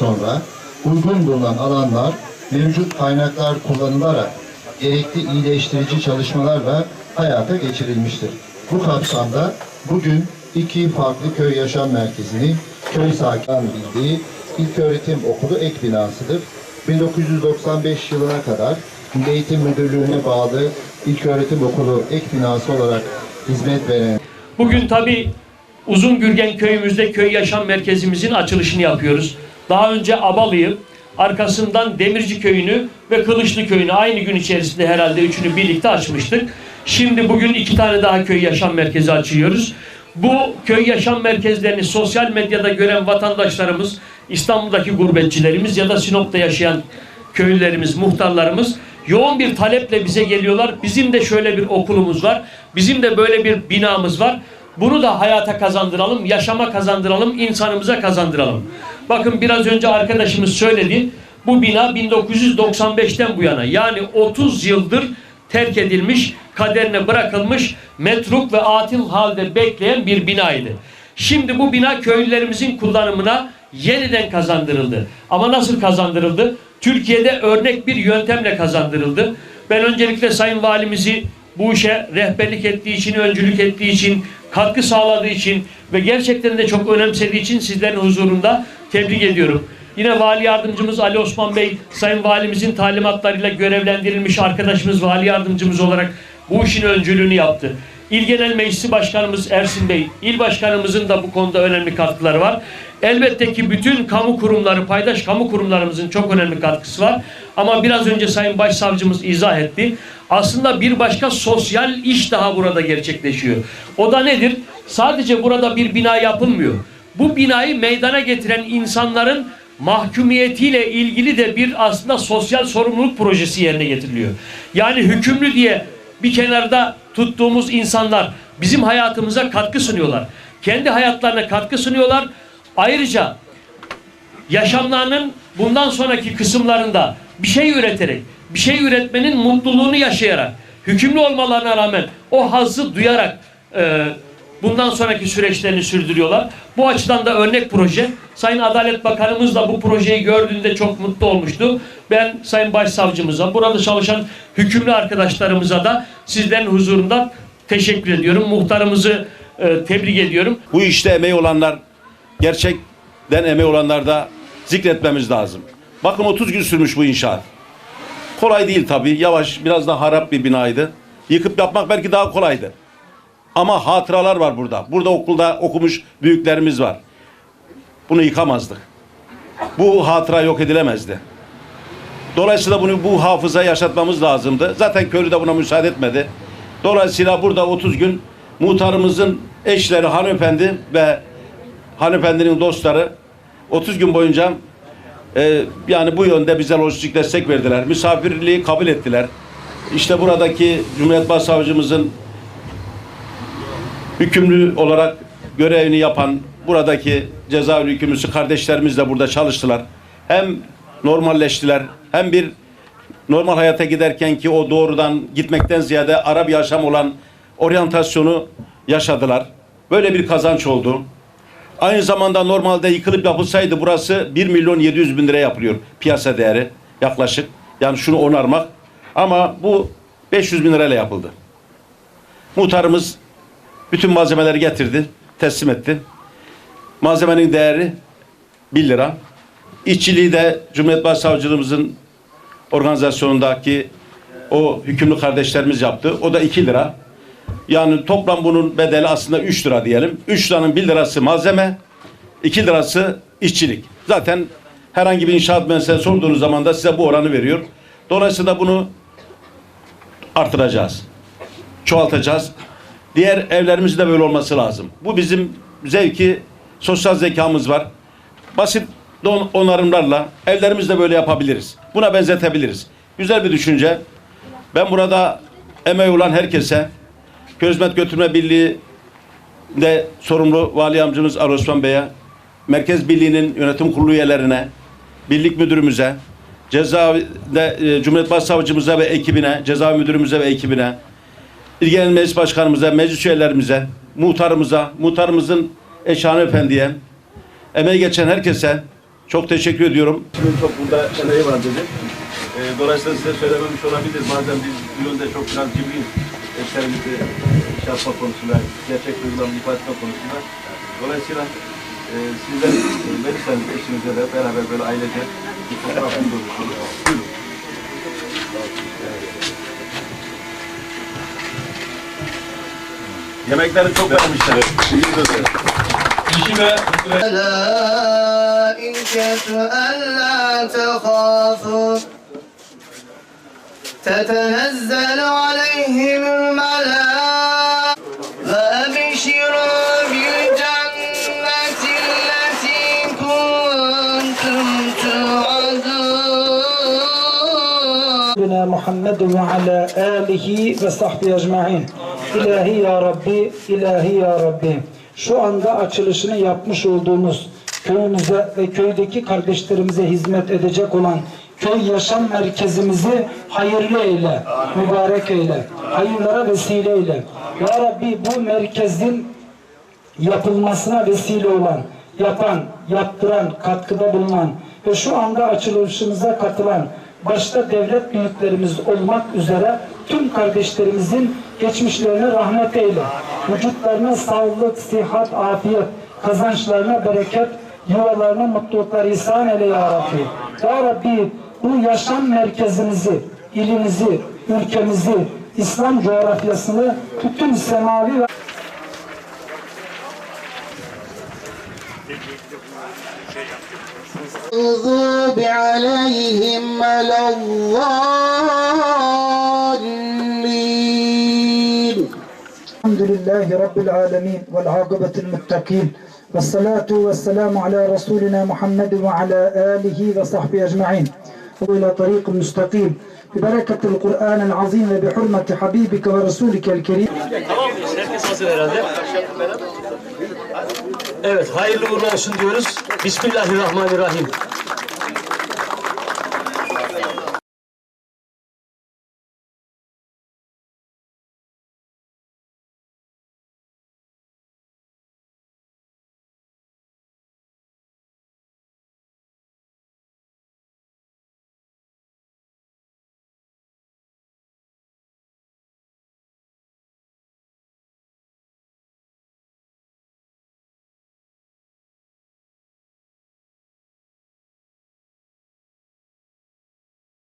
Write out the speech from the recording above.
sonra uygun bulunan alanlar mevcut kaynaklar kullanılarak gerekli iyileştirici çalışmalarla hayata geçirilmiştir. Bu kapsamda bugün iki farklı köy yaşam merkezini köy sakin bildiği İlköğretim Okulu ek binasıdır. 1995 yılına kadar Milli Eğitim Müdürlüğü'ne bağlı İlköğretim Okulu ek binası olarak hizmet veren Bugün tabi Uzun Gürgen köyümüzde köy yaşam merkezimizin açılışını yapıyoruz. Daha önce Abalı'yı, arkasından Demirci köyünü ve Kılıçlı köyünü aynı gün içerisinde herhalde üçünü birlikte açmıştık. Şimdi bugün iki tane daha köy yaşam merkezi açıyoruz. Bu köy yaşam merkezlerini sosyal medyada gören vatandaşlarımız, İstanbul'daki gurbetçilerimiz ya da Sinop'ta yaşayan köylülerimiz, muhtarlarımız yoğun bir taleple bize geliyorlar. Bizim de şöyle bir okulumuz var. Bizim de böyle bir binamız var. Bunu da hayata kazandıralım, yaşama kazandıralım, insanımıza kazandıralım. Bakın biraz önce arkadaşımız söyledi. Bu bina 1995'ten bu yana yani 30 yıldır terk edilmiş, kaderine bırakılmış, metruk ve atıl halde bekleyen bir binaydı. Şimdi bu bina köylülerimizin kullanımına yeniden kazandırıldı. Ama nasıl kazandırıldı? Türkiye'de örnek bir yöntemle kazandırıldı. Ben öncelikle Sayın Valimizi bu işe rehberlik ettiği için, öncülük ettiği için, katkı sağladığı için ve gerçekten de çok önemsediği için sizlerin huzurunda tebrik ediyorum. Yine Vali Yardımcımız Ali Osman Bey, Sayın Valimizin talimatlarıyla görevlendirilmiş arkadaşımız Vali Yardımcımız olarak bu işin öncülüğünü yaptı. İl Genel Meclisi Başkanımız Ersin Bey, il başkanımızın da bu konuda önemli katkıları var. Elbette ki bütün kamu kurumları, paydaş kamu kurumlarımızın çok önemli katkısı var. Ama biraz önce Sayın Başsavcımız izah etti. Aslında bir başka sosyal iş daha burada gerçekleşiyor. O da nedir? Sadece burada bir bina yapılmıyor. Bu binayı meydana getiren insanların mahkumiyetiyle ilgili de bir aslında sosyal sorumluluk projesi yerine getiriliyor. Yani hükümlü diye bir kenarda tuttuğumuz insanlar bizim hayatımıza katkı sunuyorlar. Kendi hayatlarına katkı sunuyorlar. Ayrıca yaşamlarının bundan sonraki kısımlarında bir şey üreterek, bir şey üretmenin mutluluğunu yaşayarak, hükümlü olmalarına rağmen o hazzı duyarak e, bundan sonraki süreçlerini sürdürüyorlar. Bu açıdan da örnek proje. Sayın Adalet Bakanımız da bu projeyi gördüğünde çok mutlu olmuştu. Ben Sayın Başsavcımıza, burada çalışan hükümlü arkadaşlarımıza da sizlerin huzurunda teşekkür ediyorum. Muhtarımızı e, tebrik ediyorum. Bu işte emeği olanlar, gerçekten emeği olanlar da zikretmemiz lazım. Bakın 30 gün sürmüş bu inşaat. Kolay değil tabii. Yavaş, biraz da harap bir binaydı. Yıkıp yapmak belki daha kolaydı. Ama hatıralar var burada. Burada okulda okumuş büyüklerimiz var. Bunu yıkamazdık. Bu hatıra yok edilemezdi. Dolayısıyla bunu bu hafıza yaşatmamız lazımdı. Zaten köylü de buna müsaade etmedi. Dolayısıyla burada 30 gün muhtarımızın eşleri hanımefendi ve hanımefendinin dostları 30 gün boyunca e, yani bu yönde bize lojistik destek verdiler. Misafirliği kabul ettiler. İşte buradaki Cumhuriyet Başsavcımızın hükümlü olarak görevini yapan buradaki cezaevi hükümlüsü kardeşlerimiz de burada çalıştılar. Hem normalleştiler hem bir normal hayata giderken ki o doğrudan gitmekten ziyade ara bir yaşam olan oryantasyonu yaşadılar. Böyle bir kazanç oldu. Aynı zamanda normalde yıkılıp yapılsaydı burası 1 milyon 700 bin lira yapılıyor piyasa değeri yaklaşık. Yani şunu onarmak. Ama bu 500 bin lirayla yapıldı. Muhtarımız bütün malzemeleri getirdi, teslim etti. Malzemenin değeri 1 lira. İşçiliği de Cumhuriyet Başsavcılığımızın organizasyonundaki o hükümlü kardeşlerimiz yaptı. O da 2 lira. Yani toplam bunun bedeli aslında 3 lira diyelim. 3 liranın 1 lirası malzeme, 2 lirası işçilik. Zaten herhangi bir inşaat mühendisine sorduğunuz zaman da size bu oranı veriyor. Dolayısıyla bunu artıracağız. Çoğaltacağız. Diğer evlerimizde de böyle olması lazım. Bu bizim zevki, sosyal zekamız var. Basit don- onarımlarla evlerimizde böyle yapabiliriz. Buna benzetebiliriz. Güzel bir düşünce. Ben burada emeği olan herkese Köy Hizmet Götürme Birliği de sorumlu Vali Amcımız Ali Osman Bey'e, Merkez Birliği'nin yönetim kurulu üyelerine, birlik müdürümüze, cezaevinde e, Cumhuriyet Başsavcımıza ve ekibine, cezaevi müdürümüze ve ekibine, İl Genel Meclis Başkanımıza, meclis üyelerimize, muhtarımıza, muhtarımızın eşi efendiye, emeği geçen herkese Çok teşekkür ediyorum. Şimdi çok burada emeği var dedi. Ee, dolayısıyla size söylememiş olabilir. Bazen biz üründe çok biraz cimriyiz eserimizi şey yapma konusunda, gerçek duygularını ifade etme konusunda. Dolayısıyla e, sizden e, verirseniz eşinize de beraber böyle ailece bir fotoğrafını durmuşsunuz. Buyurun. Yemekleri çok beğenmişler. İşime... La in kesu تتنزل عليهم الملائكة فأبشروا بالجنة التي كنتم توعدون سيدنا محمد وعلى آله ve sahbihi ecma'in. İlahi ya Rabbi, ilahi ya Rabbi. Şu anda açılışını yapmış olduğumuz köyümüze ve köydeki kardeşlerimize hizmet edecek olan köy yaşam merkezimizi hayırlı eyle, mübarek eyle, hayırlara vesile eyle. Ya Rabbi bu merkezin yapılmasına vesile olan, yapan, yaptıran, katkıda bulunan ve şu anda açılışımıza katılan başta devlet büyüklerimiz olmak üzere tüm kardeşlerimizin geçmişlerine rahmet eyle. Vücutlarına sağlık, sihat, afiyet, kazançlarına bereket, yuvalarına mutluluklar ihsan eyle ya Rabbi. Ya Rabbi bu yaşam merkezimizi, ilimizi, ülkemizi, İslam coğrafyasını bütün semavi ve المغضوب عليهم ولا الضالين الحمد لله رب العالمين والعاقبة المتقين والصلاة والسلام على رسولنا محمد وعلى آله وصحبه أجمعين وإلى طريق مستقيم ببركة القرآن العظيم وبحرمة حبيبك ورسولك الكريم. Evet, hayırlı uğurlu olsun diyoruz. Bismillahirrahmanirrahim.